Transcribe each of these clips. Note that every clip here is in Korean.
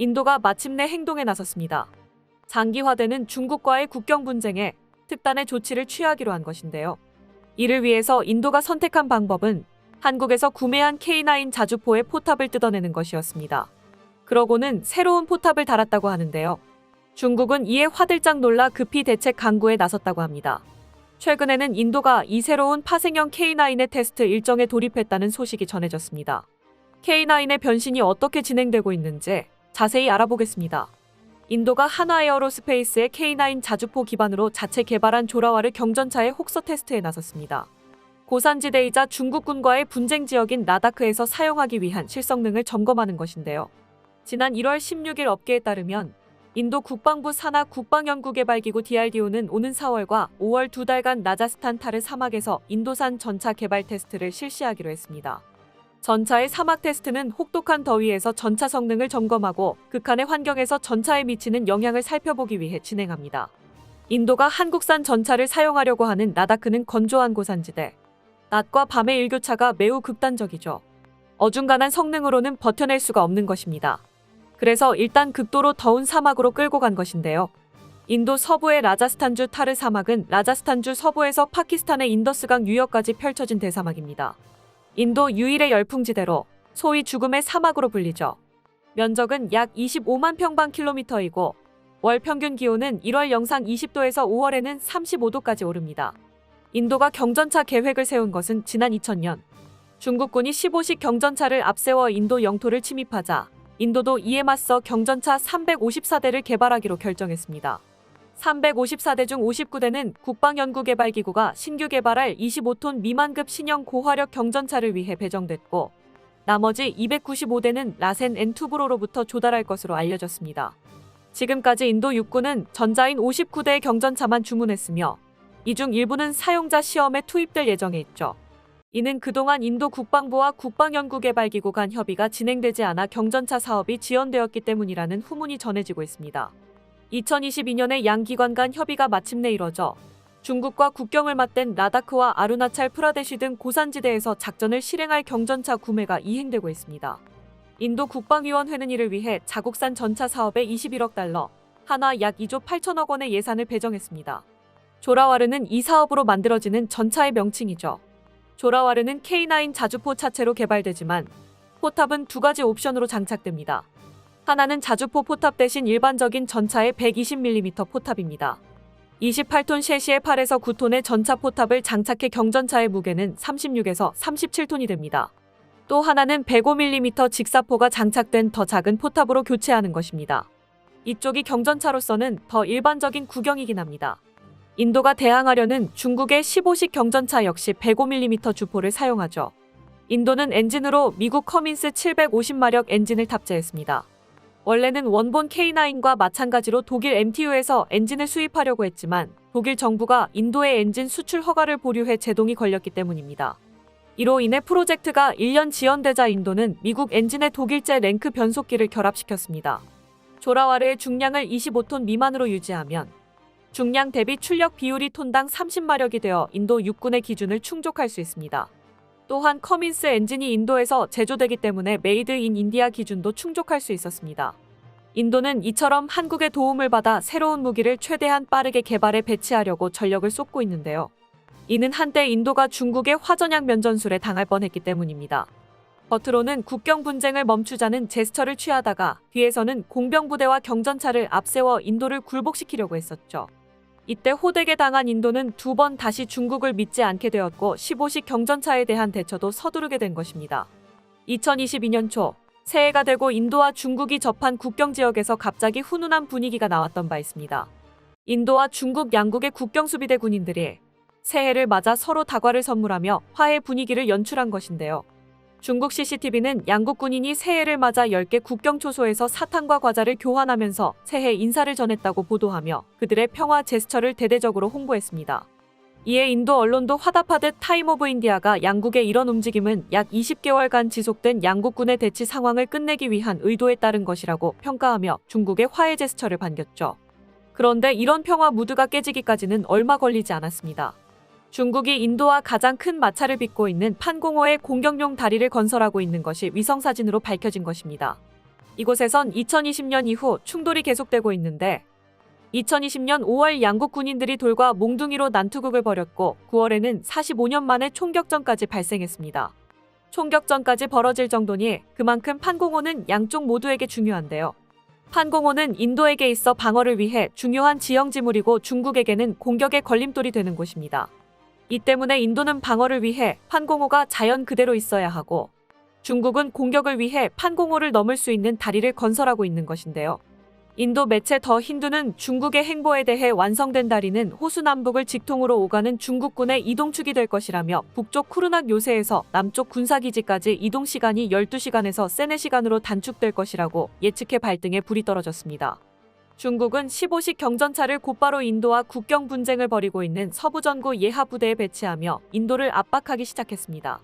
인도가 마침내 행동에 나섰습니다. 장기화되는 중국과의 국경 분쟁에 특단의 조치를 취하기로 한 것인데요. 이를 위해서 인도가 선택한 방법은 한국에서 구매한 K9 자주포의 포탑을 뜯어내는 것이었습니다. 그러고는 새로운 포탑을 달았다고 하는데요. 중국은 이에 화들짝 놀라 급히 대책 강구에 나섰다고 합니다. 최근에는 인도가 이 새로운 파생형 K9의 테스트 일정에 돌입했다는 소식이 전해졌습니다. K9의 변신이 어떻게 진행되고 있는지 자세히 알아보겠습니다. 인도가 하나에어로스페이스의 K9 자주포 기반으로 자체 개발한 조라와르 경전차의 혹서 테스트에 나섰습니다. 고산지대이자 중국군과의 분쟁 지역인 라다크에서 사용하기 위한 실성능을 점검하는 것인데요. 지난 1월 16일 업계에 따르면 인도 국방부 산하 국방연구개발기구 DRDO는 오는 4월과 5월 두 달간 라자스탄 타르 사막에서 인도산 전차 개발 테스트를 실시하기로 했습니다. 전차의 사막 테스트는 혹독한 더위에서 전차 성능을 점검하고 극한의 환경에서 전차에 미치는 영향을 살펴보기 위해 진행합니다. 인도가 한국산 전차를 사용하려고 하는 라다크는 건조한 고산지대. 낮과 밤의 일교차가 매우 극단적이죠. 어중간한 성능으로는 버텨낼 수가 없는 것입니다. 그래서 일단 극도로 더운 사막으로 끌고 간 것인데요. 인도 서부의 라자스탄주 타르 사막은 라자스탄주 서부에서 파키스탄의 인더스강 유역까지 펼쳐진 대사막입니다. 인도 유일의 열풍지대로 소위 죽음의 사막으로 불리죠. 면적은 약 25만 평방킬로미터이고 월 평균 기온은 1월 영상 20도에서 5월에는 35도까지 오릅니다. 인도가 경전차 계획을 세운 것은 지난 2000년 중국군이 15식 경전차를 앞세워 인도 영토를 침입하자 인도도 이에 맞서 경전차 354대를 개발하기로 결정했습니다. 354대 중 59대는 국방연구개발기구가 신규 개발할 25톤 미만급 신형 고화력 경전차를 위해 배정됐고 나머지 295대는 라센 엔투브로로부터 조달할 것으로 알려졌습니다. 지금까지 인도 육군은 전자인 59대의 경전차만 주문했으며 이 중 일부는 사용자 시험에 투입될 예정에 있죠. 이는 그동안 인도 국방부와 국방연구개발기구 간 협의가 진행되지 않아 경전차 사업이 지연되었기 때문이라는 후문이 전해지고 있습니다. 2022년에 양 기관 간 협의가 마침내 이뤄져 중국과 국경을 맞댄 라다크와 아루나찰 프라데시 등 고산지대에서 작전을 실행할 경전차 구매가 이행되고 있습니다. 인도 국방위원회는 이를 위해 자국산 전차 사업에 21억 달러, 하나 약 2조 8천억 원의 예산을 배정했습니다. 조라와르는 이 사업으로 만들어지는 전차의 명칭이죠. 조라와르는 K9 자주포 차체로 개발되지만 포탑은 두 가지 옵션으로 장착됩니다. 하나는 자주포 포탑 대신 일반적인 전차의 120mm 포탑입니다. 28톤 셰시의 8에서 9톤의 전차 포탑을 장착해 경전차의 무게는 36에서 37톤이 됩니다. 또 하나는 105mm 직사포가 장착된 더 작은 포탑으로 교체하는 것입니다. 이쪽이 경전차로서는 더 일반적인 구경이긴 합니다. 인도가 대항하려는 중국의 15식 경전차 역시 105mm 주포를 사용하죠. 인도는 엔진으로 미국 커민스 750마력 엔진을 탑재했습니다. 원래는 원본 K9과 마찬가지로 독일 MTU에서 엔진을 수입하려고 했지만 독일 정부가 인도의 엔진 수출 허가를 보류해 제동이 걸렸기 때문입니다. 이로 인해 프로젝트가 1년 지연되자 인도는 미국 엔진의 독일제 랭크 변속기를 결합시켰습니다. 조라와르의 중량을 25톤 미만으로 유지하면 중량 대비 출력 비율이 톤당 30마력이 되어 인도 육군의 기준을 충족할 수 있습니다. 또한 커민스 엔진이 인도에서 제조되기 때문에 메이드 인 인디아 기준도 충족할 수 있었습니다. 인도는 이처럼 한국의 도움을 받아 새로운 무기를 최대한 빠르게 개발해 배치하려고 전력을 쏟고 있는데요. 이는 한때 인도가 중국의 화전약 면전술에 당할 뻔했기 때문입니다. 겉으로는 국경 분쟁을 멈추자는 제스처를 취하다가 뒤에서는 공병부대와 경전차를 앞세워 인도를 굴복시키려고 했었죠. 이때 호되게 당한 인도는 두 번 다시 중국을 믿지 않게 되었고 15식 경전차에 대한 대처도 서두르게 된 것입니다. 2022년 초 새해가 되고 인도와 중국이 접한 국경 지역에서 갑자기 훈훈한 분위기가 나왔던 바 있습니다. 인도와 중국 양국의 국경 수비대 군인들이 새해를 맞아 서로 다과를 선물하며 화해 분위기를 연출한 것인데요. 중국 CCTV는 양국 군인이 새해를 맞아 10개 국경 초소에서 사탕과 과자를 교환하면서 새해 인사를 전했다고 보도하며 그들의 평화 제스처를 대대적으로 홍보했습니다. 이에 인도 언론도 화답하듯 타임 오브 인디아가 양국의 이런 움직임은 약 20개월간 지속된 양국군의 대치 상황을 끝내기 위한 의도에 따른 것이라고 평가하며 중국의 화해 제스처를 반겼죠. 그런데 이런 평화 무드가 깨지기까지는 얼마 걸리지 않았습니다. 중국이 인도와 가장 큰 마찰을 빚고 있는 판공호의 공격용 다리를 건설하고 있는 것이 위성사진으로 밝혀진 것입니다. 이곳에선 2020년 이후 충돌이 계속되고 있는데 2020년 5월 양국 군인들이 돌과 몽둥이로 난투극을 벌였고 9월에는 45년 만에 총격전까지 발생했습니다. 총격전까지 벌어질 정도니 그만큼 판공호는 양쪽 모두에게 중요한데요. 판공호는 인도에게 있어 방어를 위해 중요한 지형지물이고 중국에게는 공격의 걸림돌이 되는 곳입니다. 이 때문에 인도는 방어를 위해 판공호가 자연 그대로 있어야 하고 중국은 공격을 위해 판공호를 넘을 수 있는 다리를 건설하고 있는 것인데요. 인도 매체 더 힌두는 중국의 행보에 대해 완성된 다리는 호수 남북을 직통으로 오가는 중국군의 이동축이 될 것이라며 북쪽 쿠르낙 요새에서 남쪽 군사기지까지 이동 시간이 12시간에서 3-4시간으로 단축될 것이라고 예측해 발등에 불이 떨어졌습니다. 중국은 15식 경전차를 곧바로 인도와 국경 분쟁을 벌이고 있는 서부전구 예하 부대에 배치하며 인도를 압박하기 시작했습니다.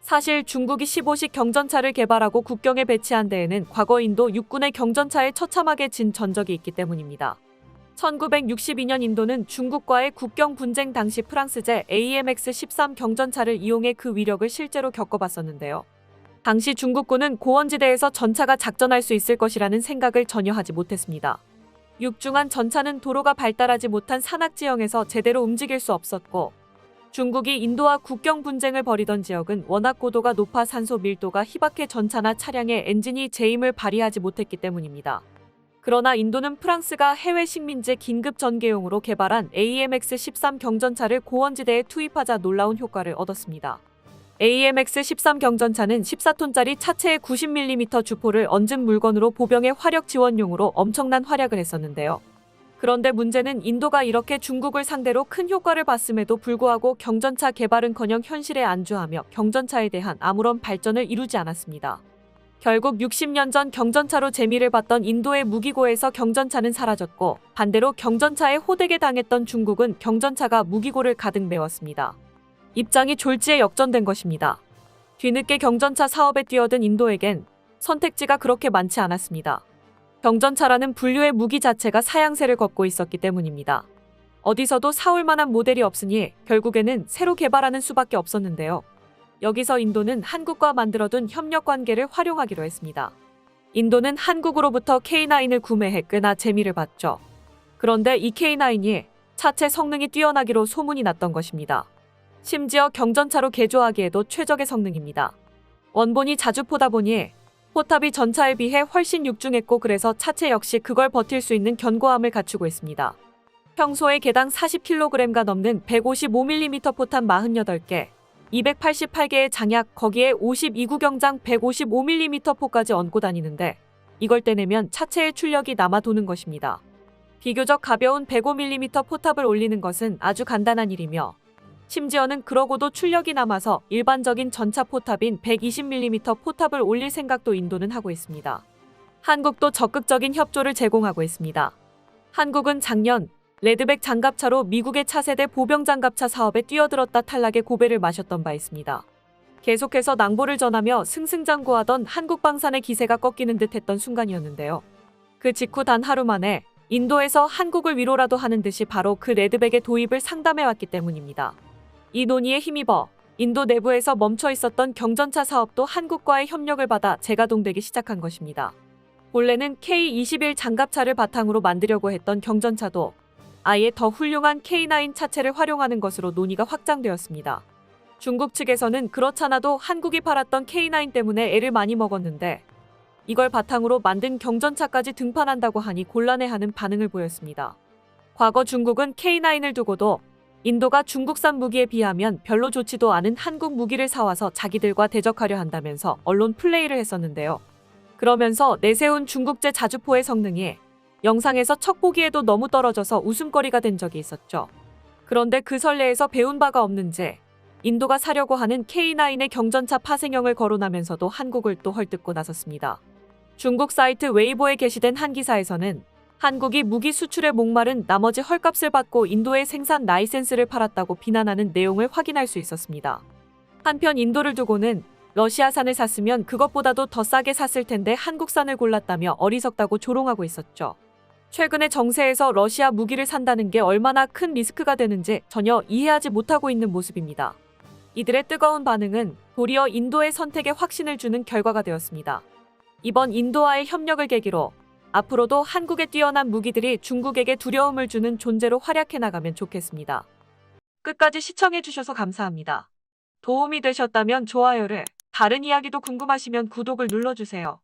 사실 중국이 15식 경전차를 개발하고 국경에 배치한 데에는 과거 인도 육군의 경전차에 처참하게 진 전적이 있기 때문입니다. 1962년 인도는 중국과의 국경 분쟁 당시 프랑스제 AMX-13 경전차를 이용해 그 위력을 실제로 겪어봤었는데요. 당시 중국군은 고원지대에서 전차가 작전할 수 있을 것이라는 생각을 전혀 하지 못했습니다. 육중한 전차는 도로가 발달하지 못한 산악지형에서 제대로 움직일 수 없었고 중국이 인도와 국경 분쟁을 벌이던 지역은 워낙 고도가 높아 산소 밀도가 희박해 전차나 차량의 엔진이 제임을 발휘하지 못했기 때문입니다. 그러나 인도는 프랑스가 해외 식민지 긴급 전개용으로 개발한 AMX-13 경전차를 고원지대에 투입하자 놀라운 효과를 얻었습니다. AMX-13 경전차는 14톤짜리 차체에 90mm 주포를 얹은 물건으로 보병의 화력 지원용으로 엄청난 활약을 했었는데요. 그런데 문제는 인도가 이렇게 중국을 상대로 큰 효과를 봤음에도 불구하고 경전차 개발은커녕 현실에 안주하며 경전차에 대한 아무런 발전을 이루지 않았습니다. 결국 60년 전 경전차로 재미를 봤던 인도의 무기고에서 경전차는 사라졌고 반대로 경전차에 호되게 당했던 중국은 경전차가 무기고를 가득 메웠습니다. 입장이 졸지에 역전된 것입니다. 뒤늦게 경전차 사업에 뛰어든 인도에겐 선택지가 그렇게 많지 않았습니다. 경전차라는 분류의 무기 자체가 사양세를 걷고 있었기 때문입니다. 어디서도 사올 만한 모델이 없으니 결국에는 새로 개발하는 수밖에 없었는데요. 여기서 인도는 한국과 만들어둔 협력 관계를 활용하기로 했습니다. 인도는 한국으로부터 K9을 구매해 꽤나 재미를 봤죠. 그런데 이 K9이 차체 성능이 뛰어나기로 소문이 났던 것입니다. 심지어 경전차로 개조하기에도 최적의 성능입니다. 원본이 자주 포다 보니 포탑이 전차에 비해 훨씬 육중했고 그래서 차체 역시 그걸 버틸 수 있는 견고함을 갖추고 있습니다. 평소에 개당 40kg가 넘는 155mm 포탄 48개, 288개의 장약 거기에 52구경장 155mm 포까지 얹고 다니는데 이걸 떼내면 차체의 출력이 남아 도는 것입니다. 비교적 가벼운 105mm 포탑을 올리는 것은 아주 간단한 일이며 심지어는 그러고도 출력이 남아서 일반적인 전차 포탑인 120mm 포탑을 올릴 생각도 인도는 하고 있습니다. 한국도 적극적인 협조를 제공하고 있습니다. 한국은 작년 레드백 장갑차로 미국의 차세대 보병 장갑차 사업에 뛰어들었다 탈락의 고배를 마셨던 바 있습니다. 계속해서 낭보를 전하며 승승장구하던 한국 방산의 기세가 꺾이는 듯 했던 순간이었는데요. 그 직후 단 하루 만에 인도에서 한국을 위로라도 하는 듯이 바로 그 레드백의 도입을 상담해왔기 때문입니다. 이 논의에 힘입어 인도 내부에서 멈춰 있었던 경전차 사업도 한국과의 협력을 받아 재가동되기 시작한 것입니다. 본래는 K21 장갑차를 바탕으로 만들려고 했던 경전차도 아예 더 훌륭한 K9 차체를 활용하는 것으로 논의가 확장되었습니다. 중국 측에서는 그렇잖아도 한국이 팔았던 K9 때문에 애를 많이 먹었는데 이걸 바탕으로 만든 경전차까지 등판한다고 하니 곤란해하는 반응을 보였습니다. 과거 중국은 K9을 두고도 인도가 중국산 무기에 비하면 별로 좋지도 않은 한국 무기를 사와서 자기들과 대적하려 한다면서 언론 플레이를 했었는데요. 그러면서 내세운 중국제 자주포의 성능이 영상에서 척 보기에도 너무 떨어져서 웃음거리가 된 적이 있었죠. 그런데 그 설레에서 배운 바가 없는지 인도가 사려고 하는 K9의 경전차 파생형을 거론하면서도 한국을 또 헐뜯고 나섰습니다. 중국 사이트 웨이보에 게시된 한 기사에서는 한국이 무기 수출에 목마른 나머지 헐값을 받고 인도에 생산 라이센스를 팔았다고 비난하는 내용을 확인할 수 있었습니다. 한편 인도를 두고는 러시아산을 샀으면 그것보다도 더 싸게 샀을 텐데 한국산을 골랐다며 어리석다고 조롱하고 있었죠. 최근의 정세에서 러시아 무기를 산다는 게 얼마나 큰 리스크가 되는지 전혀 이해하지 못하고 있는 모습입니다. 이들의 뜨거운 반응은 도리어 인도의 선택에 확신을 주는 결과가 되었습니다. 이번 인도와의 협력을 계기로 앞으로도 한국의 뛰어난 무기들이 중국에게 두려움을 주는 존재로 활약해 나가면 좋겠습니다. 끝까지 시청해주셔서 감사합니다. 도움이 되셨다면 좋아요를, 다른 이야기도 궁금하시면 구독을 눌러주세요.